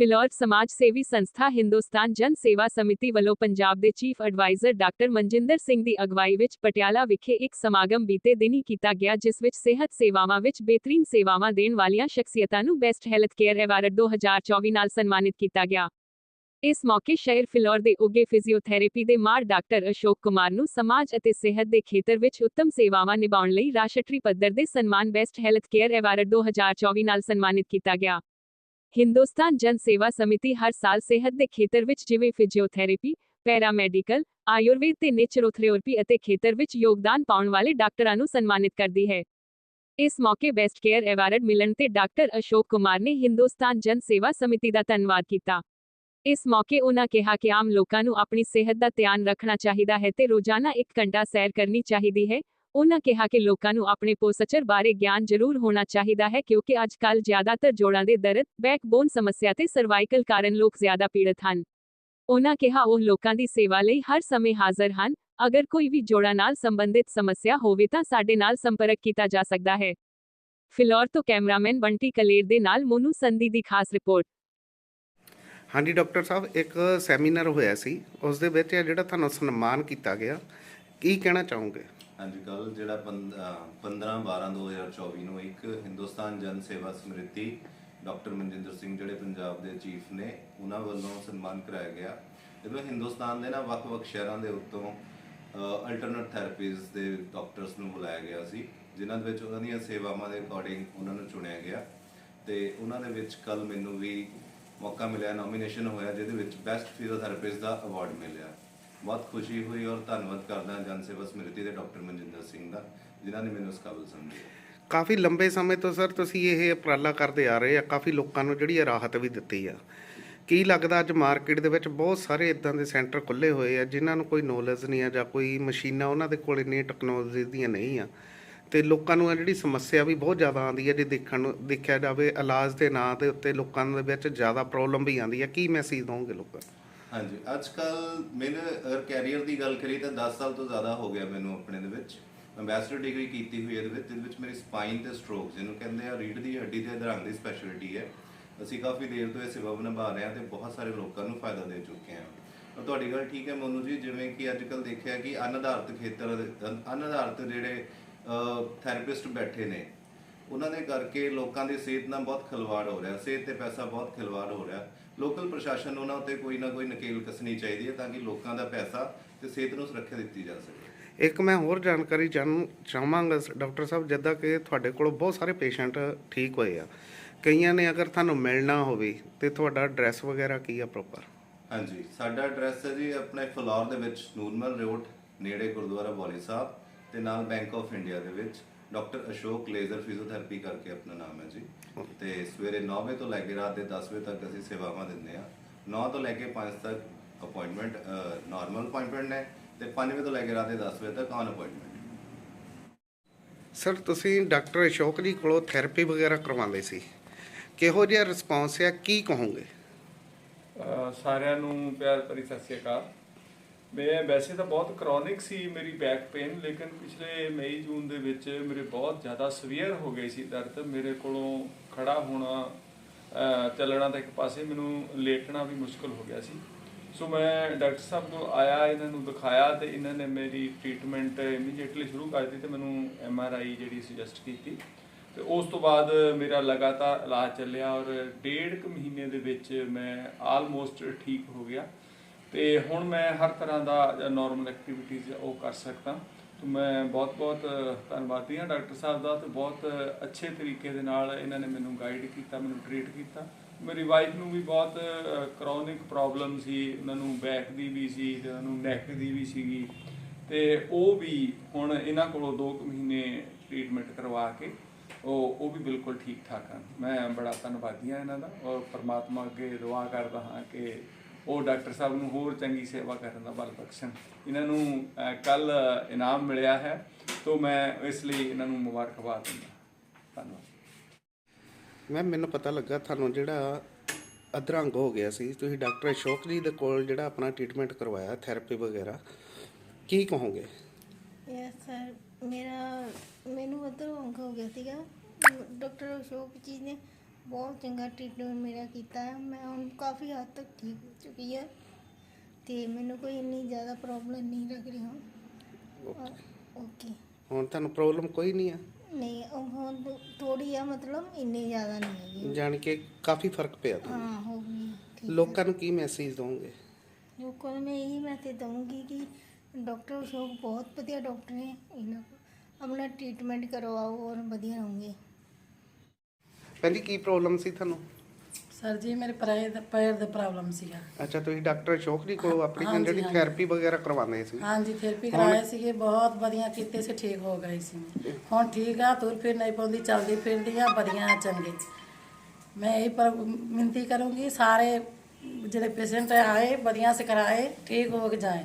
ਫਿਲੌਰ ਸਮਾਜ ਸੇਵੀ ਸੰਸਥਾ ਹਿੰਦੁਸਤਾਨ ਜਨ ਸੇਵਾ ਸਮਿਤੀ ਵੱਲੋਂ ਪੰਜਾਬ ਦੇ chief adviser doctor Manjinder Singh ਦੀ ਅਗਵਾਈ ਵਿੱਚ ਪਟਿਆਲਾ ਵਿਖੇ ਇੱਕ ਸਮਾਗਮ ਬੀਤੇ ਦਿਨੀ ਕੀਤਾ ਗਿਆ, ਜਿਸ ਵਿੱਚ ਸਿਹਤ ਸੇਵਾਵਾਂ ਵਿੱਚ ਬਿਹਤਰੀਨ ਸੇਵਾਵਾਂ ਦੇਣ ਵਾਲੀਆਂ ਸ਼ਖਸੀਅਤਾਂ ਨੂੰ ਬੈਸਟ ਹੈਲਥ ਕੇਅਰ ਐਵਾਰਡ 2024 ਨਾਲ ਸਨਮਾਨਿਤ ਕੀਤਾ ਗਿਆ। ਇਸ ਮੌਕੇ ਸ਼ਹਿਰ ਫਿਲੌਰ ਦੇ ਉੱਗੇ ਫਿਜ਼ੀਓਥੈਰੇਪੀ ਦੇ ਮਾਰ ਡਾਕਟਰ ਅਸ਼ੋਕ ਕੁਮਾਰ ਨੂੰ ਸਮਾਜ ਅਤੇ ਸਿਹਤ ਦੇ ਖੇਤਰ ਵਿੱਚ ਉੱਤਮ ਸੇਵਾਵਾਂ ਨਿਭਾਉਣ ਲਈ ਰਾਸ਼ਟਰੀ ਪੱਧਰ ਦੇ ਸਨਮਾਨ ਬੈਸਟ ਹੈਲਥ ਕੇਅਰ ਐਵਾਰਡ 2024 ਨਾਲ ਸਨਮਾਨਿਤ ਕੀਤਾ ਗਿਆ। ਹਿੰਦੁਸਤਾਨ ਜਨ ਸੇਵਾ ਸਮਿਤੀ ਹਰ ਸਾਲ ਸਿਹਤ ਦੇ ਖੇਤਰ ਵਿੱਚ ਜਿਵੇਂ ਫਿਜ਼ੀਓਥੈਰੇਪੀ, ਪੈਰਾਮੈਡੀਕਲ, ਆਯੁਰਵੇਦ ਤੇ ਨੇਚਰੋਥੈਰੇਪੀ ਅਤੇ ਖੇਤਰ ਵਿੱਚ ਯੋਗਦਾਨ ਪਾਉਣ ਵਾਲੇ ਡਾਕਟਰਾਂ ਨੂੰ ਸਨਮਾਨਿਤ ਕਰਦੀ ਹੈ। ਇਸ ਮੌਕੇ ਬੈਸਟ ਕੇਅਰ ਐਵਾਰਡ ਮਿਲਣ ਤੇ ਡਾਕਟਰ ਅਸ਼ੋਕ ਕੁਮਾਰ ਨੇ ਹਿੰਦੁਸਤਾਨ ਜਨ ਸੇਵਾ ਸਮਿਤੀ ਦਾ ਧੰਨਵਾਦ ਕੀਤਾ। ਇਸ ਮੌਕੇ ਉਨ੍ਹਾਂ ਕਿਹਾ ਕਿ ਆਮ ਲੋਕਾਂ ਨੂੰ ਆਪਣੀ ਸਿਹਤ ਦਾ ਧਿਆਨ ਰੱਖਣਾ ਚਾਹੀਦਾ ਹੈ ਤੇ ਰੋਜ਼ਾਨਾ 1 ਘੰਟਾ ਸੈਰ ਕਰਨੀ ਚਾਹੀਦੀ ਹੈ। ਉਨ੍ਹਾਂ ਕਿਹਾ ਕਿ ਲੋਕਾਂ ਨੂੰ ਆਪਣੇ ਪੋਸਚਰ ਬਾਰੇ ਗਿਆਨ ਜ਼ਰੂਰ ਹੋਣਾ ਚਾਹੀਦਾ ਹੈ ਕਿਉਂਕਿ ਅੱਜ ਕੱਲ੍ਹ ਜ਼ਿਆਦਾਤਰ ਜੋੜਾਂ ਦੇ ਦਰਦ ਬੈਕਬੋਨ ਸਮੱਸਿਆ ਤੇ ਸਰਵਾਈਕਲ ਕਾਰਨ ਲੋਕ ਜ਼ਿਆਦਾ ਪੀੜਤ ਹਨ। ਉਨ੍ਹਾਂ ਕਿਹਾ ਉਹ ਲੋਕਾਂ ਦੀ ਸੇਵਾ ਲਈ ਹਰ ਸਮੇਂ ਹਾਜ਼ਰ ਹਨ, ਅਗਰ ਕੋਈ ਵੀ ਜੋੜਾਂ ਨਾਲ ਸੰਬੰਧਿਤ ਸਮੱਸਿਆ ਹੋਵੇ ਤਾਂ ਸਾਡੇ ਨਾਲ ਸੰਪਰਕ ਕੀਤਾ ਜਾ ਸਕਦਾ ਹੈ। ਫਿਲੌਰ ਤੋਂ ਕੈਮਰਾਮੈਨ ਬੰਟੀ ਕਲੇਰ ਦੇ ਨਾਲ ਮੋਨੂ ਸੰਧੀ ਦੀ ਖਾਸ ਰਿਪੋਰਟ। ਹਾਂਜੀ, ਡਾਕਟਰ ਸਾਹਿਬ, ਇੱਕ ਸੈਮੀਨਾਰ ਹੋਇਆ ਸੀ ਉਸ ਦੇ ਵਿੱਚ ਜਿਹੜਾ ਤੁਹਾਨੂੰ ਸਨਮਾਨ ਕੀਤਾ ਗਿਆ, ਕੀ ਕਹਿਣਾ ਚਾਹੋਗੇ? ਅੱਜ ਕੱਲ ਜਿਹੜਾ 15 12 2024 ਨੂੰ ਇੱਕ ਹਿੰਦੁਸਤਾਨ ਜਨ ਸੇਵਾ ਸਮ੍ਰਿਤੀ ਡਾਕਟਰ ਮਨਜਿੰਦਰ ਸਿੰਘ ਜਿਹੜੇ ਪੰਜਾਬ ਦੇ ਚੀਫ ਨੇ, ਉਹਨਾਂ ਵੱਲੋਂ ਸਨਮਾਨ ਕਰਾਇਆ ਗਿਆ। ਜਦੋਂ ਹਿੰਦੁਸਤਾਨ ਦੇ ਨਾ ਵੱਖ-ਵੱਖ ਸ਼ਹਿਰਾਂ ਦੇ ਉੱਤੋਂ ਅਲਟਰਨੇਟ ਥੈਰੇਪੀਜ਼ ਦੇ ਡਾਕਟਰਸ ਨੂੰ ਬੁਲਾਇਆ ਗਿਆ ਸੀ, ਜਿਨ੍ਹਾਂ ਦੇ ਵਿੱਚ ਉਹਨਾਂ ਦੀਆਂ ਸੇਵਾਵਾਂ ਦੇ ਅਕੋਰਡਿੰਗ ਉਹਨਾਂ ਨੂੰ ਚੁਣਿਆ ਗਿਆ। ਤੇ ਉਹਨਾਂ ਦੇ ਵਿੱਚ ਕੱਲ ਮੈਨੂੰ ਵੀ ਮੌਕਾ ਮਿਲਿਆ ਨੋਮੀਨੇਸ਼ਨ ਹੋਇਆ, ਜਿਹਦੇ ਵਿੱਚ ਬੈਸਟ ਫਿਜ਼ੀਓਥੈਰੇਪਿਸਟ ਦਾ ਅਵਾਰਡ ਮਿਲਿਆ। ਬਹੁਤ ਖੁਸ਼ੀ ਹੋਈ ਔਰ ਧੰਨਵਾਦ ਕਰਦਾ ਜਨ ਸੇਵਾ ਸਮ੍ਰਿਤੀ ਦੇ ਡਾਕਟਰ ਮਨਜਿੰਦਰ ਸਿੰਘ ਦਾ, ਜਿਨ੍ਹਾਂ ਨੇ ਮੈਨੂੰ ਇਸ ਕਾਬਿਲ ਸਮਝਿਆ। ਕਾਫੀ ਲੰਬੇ ਸਮੇਂ ਤੋਂ ਸਰ ਤੁਸੀਂ ਇਹ ਉਪਰਾਲਾ ਕਰਦੇ ਆ ਰਹੇ ਆ, ਕਾਫੀ ਲੋਕਾਂ ਨੂੰ ਜਿਹੜੀ ਇਹ ਰਾਹਤ ਵੀ ਦਿੱਤੀ ਆ। ਕੀ ਲੱਗਦਾ ਅੱਜ ਮਾਰਕੀਟ ਦੇ ਵਿੱਚ ਬਹੁਤ ਸਾਰੇ ਇਦਾਂ ਦੇ ਸੈਂਟਰ ਖੁੱਲੇ ਹੋਏ ਆ, ਜਿਨ੍ਹਾਂ ਨੂੰ ਕੋਈ ਨੌਲੇਜ ਨਹੀਂ ਆ ਜਾਂ ਕੋਈ ਮਸ਼ੀਨਾਂ ਉਹਨਾਂ ਦੇ ਕੋਲ ਇੰਨੀ ਟੈਕਨੋਲੋਜੀ ਦੀਆਂ ਨਹੀਂ ਆ? ਤੇ ਲੋਕਾਂ ਨੂੰ ਇਹ ਜਿਹੜੀ ਸਮੱਸਿਆ ਵੀ ਬਹੁਤ ਜ਼ਿਆਦਾ ਆਉਂਦੀ ਹੈ ਜੇ ਦੇਖਣ ਨੂੰ, ਦੇਖਿਆ ਜਾਵੇ ਇਲਾਜ ਦੇ ਨਾਂ ਦੇ ਉੱਤੇ ਲੋਕਾਂ ਦੇ ਵਿੱਚ ਜ਼ਿਆਦਾ ਪ੍ਰੋਬਲਮ ਵੀ ਆਉਂਦੀ ਹੈ ਕੀ ਮੈਸੇਜ ਦਵੋਗੇ ਲੋਕਾਂ ਨੂੰ? ਹਾਂਜੀ ਅੱਜ ਕੱਲ ਮੇਰੇ ਕੈਰੀਅਰ ਦੀ ਗੱਲ ਕਰੀ ਤਾਂ 10 ਸਾਲ ਤੋਂ ਜ਼ਿਆਦਾ ਹੋ ਗਿਆ ਮੈਨੂੰ ਆਪਣੇ ਦੇ ਵਿੱਚ। ਅੰਬੈਸਡਰ ਡਿਗਰੀ ਕੀਤੀ ਹੋਈ ਹੈ ਇਹਦੇ ਵਿੱਚ, ਜਿਹਦੇ ਵਿੱਚ ਮੇਰੀ ਸਪਾਈਨ ਤੇ ਸਟ੍ਰੋਕ ਜਿਹਨੂੰ ਕਹਿੰਦੇ ਆ ਰੀੜ ਦੀ ਹੱਡੀ ਦੇ ਅਧਰੰਗ ਦੀ ਸਪੈਸ਼ਲਿਟੀ ਹੈ। ਅਸੀਂ ਕਾਫੀ ਦੇਰ ਤੋਂ ਇਹ ਸੇਵਾ ਨਿਭਾ ਰਹੇ ਹਾਂ ਤੇ ਬਹੁਤ ਸਾਰੇ ਲੋਕਾਂ ਨੂੰ ਫਾਇਦਾ ਦੇ ਚੁੱਕੇ ਹਾਂ। ਔਰ ਤੁਹਾਡੀ ਗੱਲ ਠੀਕ ਹੈ ਮੋਨੂ ਜੀ, ਜਿਵੇਂ ਕਿ ਅੱਜ ਕੱਲ ਦੇਖਿਆ ਕਿ ਅਨਆਧਾਰਿਤ ਖੇਤਰ ਅਨ- ਅਨਆਧਾਰਿਤ ਜਿਹੜੇ ਥੈਰੇਪਿਸਟ ਬੈਠੇ ਨੇ ਉਹਨਾਂ ਦੇ ਕਰਕੇ ਲੋਕਾਂ ਦੀ ਸਿਹਤ ਨਾਲ ਬਹੁਤ ਖਿਲਵਾੜ ਹੋ ਰਿਹਾ ਸਿਹਤ ਤੇ ਪੈਸਾ ਬਹੁਤ ਖਿਲਵਾੜ ਹੋ ਰਿਹਾ। ਲੋਕਲ ਪ੍ਰਸ਼ਾਸਨ ਨੂੰ ਉਹਨਾਂ ਉੱਤੇ ਕੋਈ ਨਾ ਕੋਈ ਨਕੇਲ ਕੱਸਣੀ ਚਾਹੀਦੀ ਹੈ ਤਾਂ ਕਿ ਲੋਕਾਂ ਦਾ ਪੈਸਾ ਤੇ ਸਿਹਤ ਨੂੰ ਸੁਰੱਖਿਆ ਦਿੱਤੀ ਜਾ ਸਕੇ। ਇੱਕ ਮੈਂ ਹੋਰ ਜਾਣਕਾਰੀ ਜਾਣ ਚਾਹਾਂਗਾ ਡਾਕਟਰ ਸਾਹਿਬ ਜਿੱਦਾਂ ਕਿ ਤੁਹਾਡੇ ਕੋਲ ਬਹੁਤ ਸਾਰੇ ਪੇਸ਼ੈਂਟ ਠੀਕ ਹੋਏ ਆ। ਕਈਆਂ ਨੇ ਅਗਰ ਤੁਹਾਨੂੰ ਮਿਲਣਾ ਹੋਵੇ ਤੇ ਤੁਹਾਡਾ ਐਡਰੈਸ ਵਗੈਰਾ ਕੀ ਆ ਪ੍ਰੋਪਰ ਹਾਂਜੀ ਸਾਡਾ ਐਡਰੈਸ ਹੈ ਜੀ ਆਪਣੇ ਫਲੋਰ ਦੇ ਵਿੱਚ ਨੂਰਮਲ ਰੋਡ ਨੇੜੇ ਗੁਰਦੁਆਰਾ ਬੋਲੀ ਸਾਹਿਬ ਤੇ ਨਾਲ ਬੈਂਕ ਆਫ ਇੰਡੀਆ ਦੇ ਵਿੱਚ। ਡਾਕਟਰ ਅਸ਼ੋਕ ਲੇਜ਼ਰ ਫਿਜ਼ੀਓਥੈਰੇਪੀ ਕਰਕੇ ਆਪਣਾ ਨਾਮ ਹੈ ਜੀ। ਤੇ ਸਵੇਰੇ 9 ਵਜੇ ਤੋਂ ਲੈ ਕੇ ਰਾਤ ਦੇ 10 ਵਜੇ ਤੱਕ ਅਸੀਂ ਸੇਵਾਵਾਂ ਦਿੰਦੇ ਆ 9 ਤੋਂ ਲੈ ਕੇ 5 ਤੱਕ ਅਪਾਇੰਟਮੈਂਟ ਨਾਰਮਲ ਅਪਾਇੰਟਮੈਂਟ ਨੇ ਤੇ 5 ਵਜੇ ਤੋਂ ਲੈ ਕੇ ਰਾਤ ਦੇ 10 ਵਜੇ ਤੱਕ ਔਨ ਅਪਾਇੰਟਮੈਂਟ ਸਰ ਤੁਸੀਂ ਡਾਕਟਰ ਅਸ਼ੋਕ ਜੀ ਕੋਲੋਂ ਥੈਰੇਪੀ ਵਗੈਰਾ ਕਰਵਾਉਂਦੇ ਸੀ। ਕਿਹੋ ਜਿਹਾ ਰਿਸਪੌਂਸ ਆ? ਕੀ ਕਹੋਗੇ? ਸਾਰਿਆਂ ਨੂੰ ਪਿਆਰ ਭਰੀ ਸਤਿ ਸ਼੍ਰੀ ਅਕਾਲ। ਮੈਂ ਵੈਸੇ ਤਾਂ ਬਹੁਤ ਕ੍ਰੋਨਿਕ ਸੀ ਮੇਰੀ ਬੈਕ ਪੇਨ ਲੇਕਿਨ ਪਿਛਲੇ ਮਈ, ਜੂਨ ਦੇ ਵਿੱਚ ਮੇਰੇ ਬਹੁਤ ਜ਼ਿਆਦਾ ਸਵੀਅਰ ਹੋ ਗਈ ਸੀ ਦਰਦ। ਮੇਰੇ ਕੋਲੋਂ ਖੜਾ ਹੋਣਾ ਚੱਲਣਾ ਤਾਂ ਇੱਕ ਪਾਸੇ ਮੈਨੂੰ ਲੇਟਣਾ ਵੀ ਮੁਸ਼ਕਲ ਹੋ ਗਿਆ ਸੀ। ਸੋ ਮੈਂ ਡਾਕਟਰ ਸਾਹਿਬ ਕੋਲ ਆਇਆ, ਇਹਨਾਂ ਨੂੰ ਦਿਖਾਇਆ ਤੇ ਇਹਨਾਂ ਨੇ ਮੇਰੀ ਟ੍ਰੀਟਮੈਂਟ ਇਮੀਡੀਏਟਲੀ ਸ਼ੁਰੂ ਕਰ ਦਿੱਤੀ ਤੇ ਮੈਨੂੰ ਐਮ ਆਰ ਆਈ ਜਿਹੜੀ ਸੁਜੈਸਟ ਕੀਤੀ। ਤੇ ਉਸ ਤੋਂ ਬਾਅਦ ਮੇਰਾ ਲਗਾਤਾਰ ਇਲਾਜ ਚੱਲਿਆ ਔਰ ਡੇਢ ਕੁ ਮਹੀਨੇ ਦੇ ਵਿੱਚ ਮੈਂ ਆਲਮੋਸਟ ਠੀਕ ਹੋ ਗਿਆ। ਤੇ ਹੁਣ ਮੈਂ ਹਰ ਤਰ੍ਹਾਂ ਦਾ ਨਾਰਮਲ ਐਕਟੀਵਿਟੀਜ਼ ਉਹ ਕਰ ਸਕਦਾ। ਤੇ ਮੈਂ ਬਹੁਤ ਬਹੁਤ ਧੰਨਵਾਦੀ ਹਾਂ ਡਾਕਟਰ ਸਾਹਿਬ ਦਾ ਤੇ ਬਹੁਤ ਅੱਛੇ ਤਰੀਕੇ ਦੇ ਨਾਲ ਇਹਨਾਂ ਨੇ ਮੈਨੂੰ ਗਾਈਡ ਕੀਤਾ, ਮੈਨੂੰ ਟ੍ਰੀਟ ਕੀਤਾ। ਮੇਰੀ ਵਾਈਫ ਨੂੰ ਵੀ ਬਹੁਤ ਕ੍ਰੋਨਿਕ ਪ੍ਰੋਬਲਮ ਸੀ, ਉਹਨਾਂ ਨੂੰ ਬੈਕ ਦੀ ਵੀ ਸੀ ਤੇ ਉਹਨਾਂ ਨੂੰ ਨੈਕ ਦੀ ਵੀ ਸੀਗੀ। ਤੇ ਉਹ ਵੀ ਹੁਣ ਇਹਨਾਂ ਕੋਲੋਂ 2 ਮਹੀਨੇ ਟ੍ਰੀਟਮੈਂਟ ਕਰਵਾ ਕੇ ਉਹ ਉਹ ਵੀ ਬਿਲਕੁਲ ਠੀਕ ਠਾਕ ਹਨ। ਮੈਂ ਬੜਾ ਧੰਨਵਾਦੀ ਹਾਂ ਇਹਨਾਂ ਦਾ ਔਰ ਪਰਮਾਤਮਾ ਅੱਗੇ ਦੁਆ ਕਰਦਾ ਹਾਂ ਕਿ ਉਹ ਡਾਕਟਰ ਸਾਹਿਬ ਨੂੰ ਹੋਰ ਚੰਗੀ ਸੇਵਾ ਕਰਨ ਦਾ ਬਲ ਬਖਸ਼ਣ। ਇਹਨਾਂ ਨੂੰ ਕੱਲ ਇਨਾਮ ਮਿਲਿਆ ਹੈ ਤੋਂ ਮੈਂ ਇਸ ਲਈ ਇਹਨਾਂ ਨੂੰ ਮੁਬਾਰਕਬਾਦ ਦਿੰਦਾ ਧੰਨਵਾਦ। ਮੈਂ ਮੈਨੂੰ ਪਤਾ ਲੱਗਾ ਤੁਹਾਨੂੰ ਜਿਹੜਾ ਅਧਰੰਗ ਹੋ ਗਿਆ ਸੀ। ਤੁਸੀਂ ਡਾਕਟਰ ਅਸ਼ੋਕ ਜੀ ਦੇ ਕੋਲ ਜਿਹੜਾ ਆਪਣਾ ਟ੍ਰੀਟਮੈਂਟ ਕਰਵਾਇਆ ਥੈਰੇਪੀ ਵਗੈਰਾ ਕੀ ਕਹੋਗੇ? ਯੈਸ ਸਰ ਮੇਰਾ ਮੈਨੂੰ ਅੰਗ ਹੋ ਗਿਆ ਸੀਗਾ। ਡਾਕਟਰ ਅਸ਼ੋਕ ਜੀ ਨੇ ਬਹੁਤ ਚੰਗਾ ਟ੍ਰੀਟਮੈਂਟ ਮੇਰਾ ਕੀਤਾ ਹੈ। ਮੈਂ ਹੁਣ ਕਾਫੀ ਹੱਦ ਤੱਕ ਠੀਕ ਹੋ ਚੁੱਕੀ ਹੈ ਤੇ ਮੈਨੂੰ ਕੋਈ ਇੰਨੀ ਜ਼ਿਆਦਾ ਪ੍ਰੋਬਲਮ ਨਹੀਂ ਲੱਗ ਰਹੀ ਹੁਣ। ਓਕੇ ਹੁਣ ਤੁਹਾਨੂੰ ਪ੍ਰੋਬਲਮ ਕੋਈ ਨਹੀਂ ਆ? ਨਹੀਂ ਉਹ ਹੁਣ ਥੋੜੀ ਆ ਮਤਲਬ ਇੰਨੀ ਜ਼ਿਆਦਾ ਨਹੀਂ ਹੈਗੀ। ਜਾਣ ਕੇ ਕਾਫੀ ਫ਼ਰਕ ਪਿਆ ਤੁਹਾਨੂੰ। ਹਾਂ ਹੋ ਗਈ ਠੀਕ ਲੋਕਾਂ ਨੂੰ ਕੀ ਮੈਸੇਜ ਦੋਗੇ ਲੋਕਾਂ ਨੂੰ ਮੈਂ ਇਹੀ ਮੈਸੇਜ ਦਊਂਗੀ ਕਿ ਡਾਕਟਰ ਅਸ਼ੋਕ ਬਹੁਤ ਵਧੀਆ ਡਾਕਟਰ ਨੇ। ਇਹਨਾਂ ਕੋਲ ਆਪਣਾ ਟ੍ਰੀਟਮੈਂਟ ਕਰਵਾਓ ਔਰ ਵਧੀਆ ਰਹੋਗੇ। ਜੀ ਕੀ ਪ੍ਰੋਬਲਮ ਸੀ ਤੁਹਾਨੂੰ? ਸਰ ਜੀ ਮੇਰੇ ਪੈਰ ਦਾ ਪੈਰ ਦਾ ਪ੍ਰੋਬਲਮ ਸੀਗਾ। ਅੱਛਾ ਤੁਸੀਂ ਡਾਕਟਰ ਅਸ਼ੋਕ ਜੀ ਕੋਲ ਆਪਣੀ ਹਾਂਜੀ, ਜਿਹੜੀ ਹਾਂਜੀ। ਥੈਰੇਪੀ ਵਗੈਰਾ ਕਰਵਾਉਂਦੇ ਸੀ। ਹਾਂਜੀ ਥੈਰੇਪੀ ਕਰਾਏ ਸੀਗੇ ਬਹੁਤ ਵਧੀਆ ਕੀਤੇ ਸੀ ਠੀਕ ਹੋ ਗਏ ਸੀ। ਹੁਣ ਠੀਕ ਆ ਤੁਰ ਫਿਰ ਨਹੀਂ ਪਾਉਂਦੀ ਚੱਲਦੀ ਫਿਰਦੀ ਆ ਵਧੀਆ ਚੰਗੇ। ਮੈਂ ਇਹ ਪਰ ਮਿੰਤੀ ਕਰੂੰਗੀ ਸਾਰੇ ਜਿਹੜੇ ਪੇਸ਼ੈਂਟ ਆਏ ਵਧੀਆ ਸੇ ਕਰਾਏ ਠੀਕ ਹੋ ਕੇ ਜਾਏ।